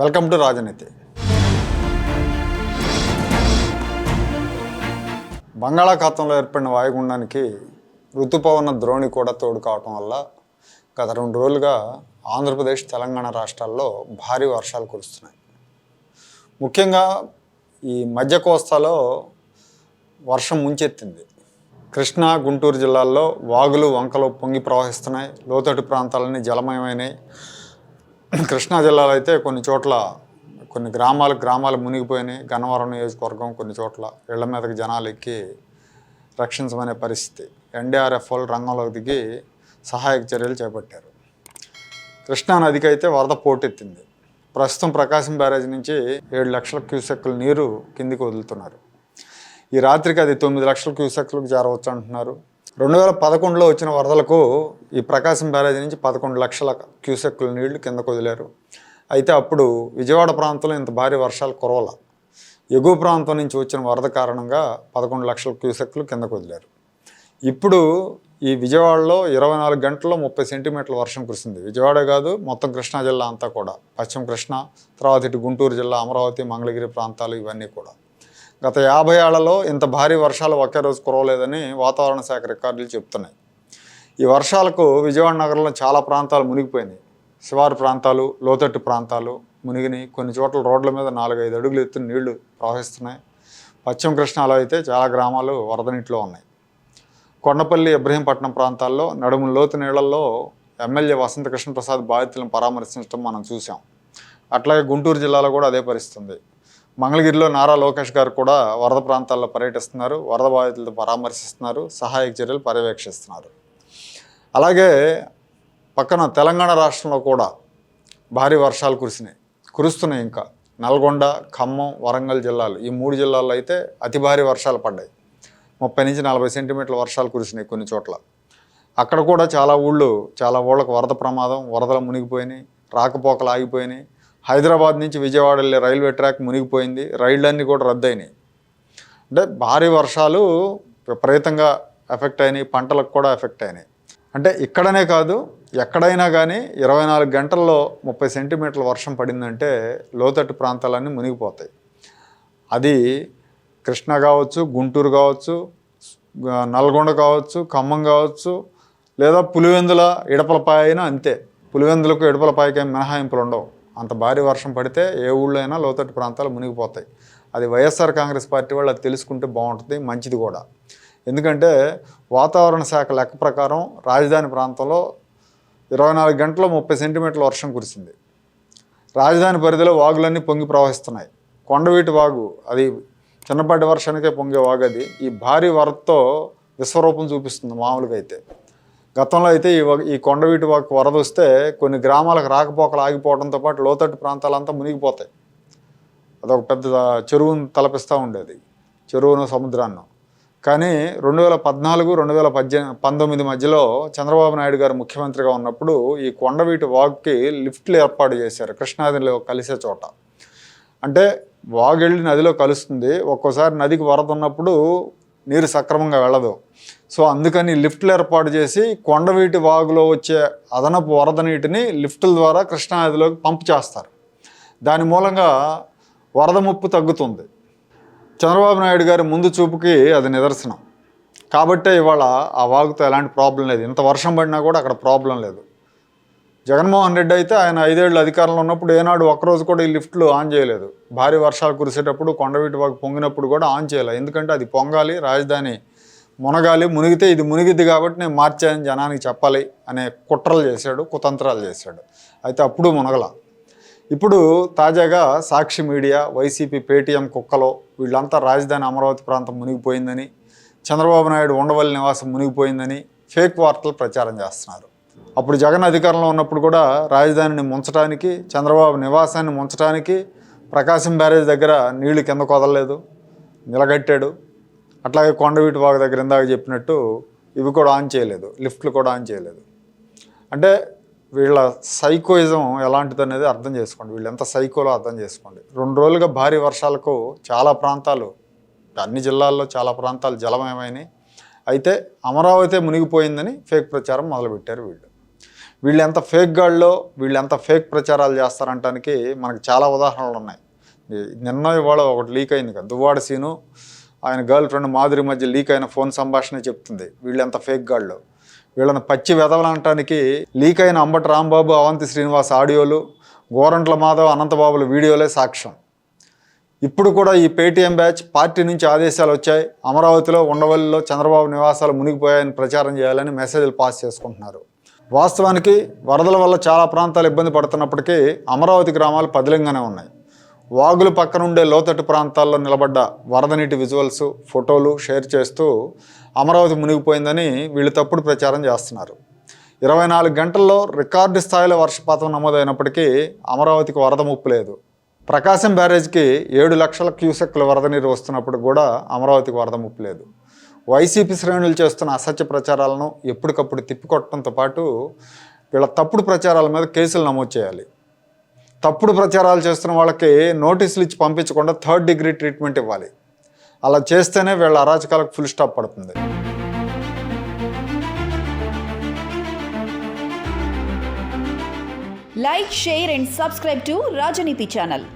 Welcome to రాజనీతి. బంగాళాఖాతంలో ఏర్పడిన వాయుగుండానికి ఋతుపవన ద్రోణి కూడా తోడు కావటం వల్ల గత రెండు రోజులుగా ఆంధ్రప్రదేశ్ తెలంగాణ రాష్ట్రాల్లో భారీ వర్షాలు కురుస్తున్నాయి. ముఖ్యంగా ఈ మధ్య కోస్తాలో వర్షం ముంచెత్తింది. కృష్ణా గుంటూరు జిల్లాల్లో వాగులు వంకలు పొంగి ప్రవహిస్తున్నాయి. లోతట్టు ప్రాంతాలన్నీ జలమయమైనాయి. కృష్ణా జిల్లాలో అయితే కొన్ని చోట్ల కొన్ని గ్రామాలు గ్రామాలు మునిగిపోయినాయి. గన్నవరం నియోజకవర్గం కొన్ని చోట్ల ఇళ్ళ మీదకి జనాలు ఎక్కి రక్షించమనే పరిస్థితి. ఎన్డీఆర్ఎఫ్ వాళ్ళు రంగంలోకి దిగి సహాయక చర్యలు చేపట్టారు. కృష్ణా నదికి అయితే వరద పోటెత్తింది. ప్రస్తుతం ప్రకాశం బ్యారేజ్ నుంచి ఏడు లక్షల క్యూసెక్కుల నీరు కిందికి వదులుతున్నారు. ఈ రాత్రికి అది తొమ్మిది లక్షల క్యూసెక్లకు చేరవచ్చు అంటున్నారు రెండు వేల పదకొండులో వచ్చిన వరదలకు ఈ ప్రకాశం బ్యారేజీ నుంచి పదకొండు లక్షల క్యూసెక్కుల నీళ్ళు కిందకు వదిలారు. అయితే అప్పుడు విజయవాడ ప్రాంతంలో ఇంత భారీ వర్షాలు కురవల. ఎగువ ప్రాంతం నుంచి వచ్చిన వరద కారణంగా పదకొండు లక్షల క్యూసెక్లు కిందకు వదిలారు. ఇప్పుడు ఈ విజయవాడలో ఇరవై నాలుగు గంటల్లో ముప్పై సెంటీమీటర్ల వర్షం కురిసింది. విజయవాడ కాదు మొత్తం కృష్ణా జిల్లా అంతా కూడా. పశ్చిమ కృష్ణ తర్వాత ఇటు గుంటూరు జిల్లా అమరావతి మంగళగిరి ప్రాంతాలు ఇవన్నీ కూడా. గత యాభై ఏళ్ళలో ఇంత భారీ వర్షాలు ఒకే రోజు కురవలేదని వాతావరణ శాఖ రికార్డులు చెప్తున్నాయి. ఈ వర్షాలకు విజయవాడ నగరంలో చాలా ప్రాంతాలు మునిగిపోయినాయి. శివారు ప్రాంతాలు లోతట్టు ప్రాంతాలు మునిగిని కొన్ని చోట్ల రోడ్ల మీద నాలుగైదు అడుగులు ఎత్తున నీళ్ళు ప్రవహిస్తున్నాయి. పశ్చిమ కృష్ణాలో అయితే చాలా గ్రామాలు వరద నీటిలో ఉన్నాయి. కొండపల్లి ఇబ్రహీంపట్నం ప్రాంతాల్లో నడుము లోతు నీళ్ళలో ఎమ్మెల్యే వసంత కృష్ణప్రసాద్ బాధితులను పరామర్శించడం మనం చూసాం అట్లాగే గుంటూరు జిల్లాలో కూడా అదే పరిస్థితుంది. మంగళగిరిలో నారా లోకేష్ గారు కూడా వరద ప్రాంతాల్లో పర్యటిస్తున్నారు. వరద బాధితులతో పరామర్శిస్తున్నారు. సహాయక చర్యలు పర్యవేక్షిస్తున్నారు. అలాగే పక్కన తెలంగాణ రాష్ట్రంలో కూడా భారీ వర్షాలు కురిసినాయి. కురుస్తున్నాయి ఇంకా. నల్గొండ ఖమ్మం వరంగల్ జిల్లాలు. ఈ మూడు జిల్లాల్లో అయితే అతి భారీ వర్షాలు పడ్డాయి. ముప్పై నుంచి నలభై సెంటీమీటర్ల వర్షాలు కురిసినాయి కొన్ని చోట్ల. అక్కడ కూడా చాలా ఊళ్ళు చాలా ఊళ్ళకు వరద ప్రమాదం వరదలు మునిగిపోయినాయి రాకపోకలు ఆగిపోయినాయి. హైదరాబాద్ నుంచి విజయవాడ వెళ్ళే రైల్వే ట్రాక్ మునిగిపోయింది. రైళ్ళన్నీ కూడా రద్దయినాయి. అంటే భారీ వర్షాలు విపరీతంగా ఎఫెక్ట్ అయినాయి. పంటలకు కూడా ఎఫెక్ట్ అయినాయి. అంటే ఇక్కడనే కాదు ఎక్కడైనా కానీ ఇరవై నాలుగు గంటల్లో ముప్పై సెంటీమీటర్ల వర్షం పడిందంటే లోతట్టు ప్రాంతాలన్నీ మునిగిపోతాయి. అది కృష్ణ కావచ్చు గుంటూరు కావచ్చు నల్గొండ కావచ్చు ఖమ్మం కావచ్చు లేదా పులివెందుల ఇడపలపాయ అయినా అంతే. పులివెందులకు ఇడపలపాయకి మినహాయింపులు ఉండవు. అంత భారీ వర్షం పడితే ఏ ఊళ్ళో అయినా లోతట్టు ప్రాంతాలు మునిగిపోతాయి. అది వైఎస్ఆర్ కాంగ్రెస్ పార్టీ వాళ్ళు అది తెలుసుకుంటే బాగుంటుంది మంచిది కూడా. ఎందుకంటే వాతావరణ శాఖ లెక్క ప్రకారం రాజధాని ప్రాంతంలో ఇరవై నాలుగు గంటల్లో ముప్పై సెంటీమీటర్ల వర్షం కురిసింది. రాజధాని పరిధిలో వాగులన్నీ పొంగి ప్రవహిస్తున్నాయి. కొండవీటి వాగు అది చిన్నపాటి వర్షానికే పొంగే వాగు అది. ఈ భారీ వరదతో విశ్వరూపం చూపిస్తుంది మామూలుగా అయితే. గతంలో అయితే ఈ వ- ఈ కొండవీటి వాగు వరద వస్తే కొన్ని గ్రామాలకు రాకపోకలు ఆగిపోవడంతో పాటు లోతట్టు ప్రాంతాలంతా మునిగిపోతాయి. అదొక పెద్ద చెరువును తలపిస్తూ ఉండేది చెరువును సముద్రాన్ని. కానీ రెండు వేల పద్నాలుగు రెండు వేల పద్దెనిమిది పంతొమ్మిది మధ్యలో చంద్రబాబు నాయుడు గారు ముఖ్యమంత్రిగా ఉన్నప్పుడు ఈ కొండవీటి వాగుకి లిఫ్ట్లు ఏర్పాటు చేశారు కృష్ణానదిలో కలిసే చోట. అంటే వాగెళ్ళి నదిలో కలుస్తుంది. ఒక్కోసారి నదికి వరద ఉన్నప్పుడు నీరు సక్రమంగా వెళ్ళదు. సో అందుకని లిఫ్ట్లు ఏర్పాటు చేసి కొండవీటి వాగులో వచ్చే అదనపు వరద నీటిని లిఫ్టుల ద్వారా కృష్ణానదిలోకి పంప్ చేస్తారు. దాని మూలంగా వరద ముప్పు తగ్గుతుంది. చంద్రబాబు నాయుడు గారి ముందు చూపుకి అది నిదర్శనం. కాబట్టే ఇవాళ ఆ వాగుతో ఎలాంటి ప్రాబ్లం లేదు. ఇంత వర్షం పడినా కూడా అక్కడ ప్రాబ్లం లేదు. జగన్మోహన్ రెడ్డి అయితే ఆయన ఐదేళ్ళు అధికారంలో ఉన్నప్పుడు ఏనాడు ఒక్కరోజు కూడా ఈ లిఫ్ట్లు ఆన్ చేయలేదు. భారీ వర్షాలు కురిసేటప్పుడు కొండవీటి వాగు పొంగినప్పుడు కూడా ఆన్ చేయలేదు. ఎందుకంటే అది పొంగాలి రాజధాని మునగాలి మునిగితే ఇది మునిగిద్ది కాబట్టి నేను మార్చానని జనానికి చెప్పాలి అనే కుట్రలు చేశాడు కుతంత్రాలు చేశాడు. అయితే అప్పుడు మునగల. ఇప్పుడు తాజాగా సాక్షి మీడియా వైసీపీ పేటీఎం కుక్కలో వీళ్ళంతా రాజధాని అమరావతి ప్రాంతం మునిగిపోయిందని చంద్రబాబు నాయుడు ఉండవల్లి నివాసం మునిగిపోయిందని ఫేక్ వార్తలు ప్రచారం చేస్తున్నారు. అప్పుడు జగన్ అధికారంలో ఉన్నప్పుడు కూడా రాజధానిని ముంచడానికి చంద్రబాబు నివాసాన్ని ముంచడానికి ప్రకాశం బ్యారేజ్ దగ్గర నీళ్ళు కింద కొదలలేదు నిలగట్టాడు. అట్లాగే కొండవీటి వాగు దగ్గర ఇందాక చెప్పినట్టు ఇవి కూడా ఆన్ చేయలేదు లిఫ్ట్లు కూడా ఆన్ చేయలేదు. అంటే వీళ్ళ సైకోయిజం ఎలాంటిది అనేది అర్థం చేసుకోండి. వీళ్ళు ఎంత సైకోలో అర్థం చేసుకోండి. రెండు రోజులుగా భారీ వర్షాలకు చాలా ప్రాంతాలు అన్ని జిల్లాల్లో చాలా ప్రాంతాలు జలమయమైనాయి. అయితే అమరావతి మునిగిపోయిందని ఫేక్ ప్రచారం మొదలుపెట్టారు వీళ్ళు. వీళ్ళు ఎంత ఫేక్ గాళ్ళో వీళ్ళు ఎంత ఫేక్ ప్రచారాలు చేస్తారంటానికి మనకు చాలా ఉదాహరణలు ఉన్నాయి. నిన్న ఇవాళ ఒకటి లీక్ అయింది కదా దువ్వాడ సీను ఆయన గర్ల్ ఫ్రెండ్ మాధురి మధ్య లీక్ అయిన ఫోన్ సంభాషణ చెప్తుంది వీళ్ళు ఎంత ఫేక్ గాళ్ళు. వీళ్ళని పచ్చి వెదవలనటానికి లీక్ అయిన అంబటి రాంబాబు అవంతి శ్రీనివాస్ ఆడియోలు గోరంట్ల మాధవ్ అనంతబాబుల వీడియోలే సాక్ష్యం. ఇప్పుడు కూడా ఈ పేటీఎం బ్యాచ్ పార్టీ నుంచి ఆదేశాలు వచ్చాయి అమరావతిలో ఉండవల్లిలో చంద్రబాబు నివాసాలు మునిగిపోయాయని ప్రచారం చేయాలని మెసేజ్లు పాస్ చేసుకుంటున్నారు. వాస్తవానికి వరదల వల్ల చాలా ప్రాంతాలు ఇబ్బంది పడుతున్నప్పటికీ అమరావతి గ్రామాలు పదిలంగానే ఉన్నాయి. వాగులు పక్కన ఉండే లోతట్టు ప్రాంతాల్లో నిలబడ్డ వరద నీటి విజువల్స్ ఫోటోలు షేర్ చేస్తూ అమరావతి మునిగిపోయిందని వీళ్ళు తప్పుడు ప్రచారం చేస్తున్నారు. ఇరవై నాలుగు గంటల్లో రికార్డు స్థాయిలో వర్షపాతం నమోదైనప్పటికీ అమరావతికి వరద ముప్పు లేదు. ప్రకాశం బ్యారేజ్కి ఏడు లక్షల క్యూసెక్ల వరద నీరు వస్తున్నప్పుడు కూడా అమరావతికి వరద ముప్పు లేదు. వైసీపీ శ్రేణులు చేస్తున్న అసత్య ప్రచారాలను ఎప్పటికప్పుడు తిప్పికొట్టడంతో పాటు వీళ్ళ తప్పుడు ప్రచారాల మీద కేసులు నమోదు చేయాలి. తప్పుడు ప్రచారాలు చేస్తున్న వాళ్ళకి నోటీసులు ఇచ్చి పంపించకుండా థర్డ్ డిగ్రీ ట్రీట్మెంట్ ఇవ్వాలి. అలా చేస్తేనే వీళ్ళ అరాచకాలకు ఫుల్ స్టాప్ పడుతుంది. Like share and subscribe to Rajaneeti channel.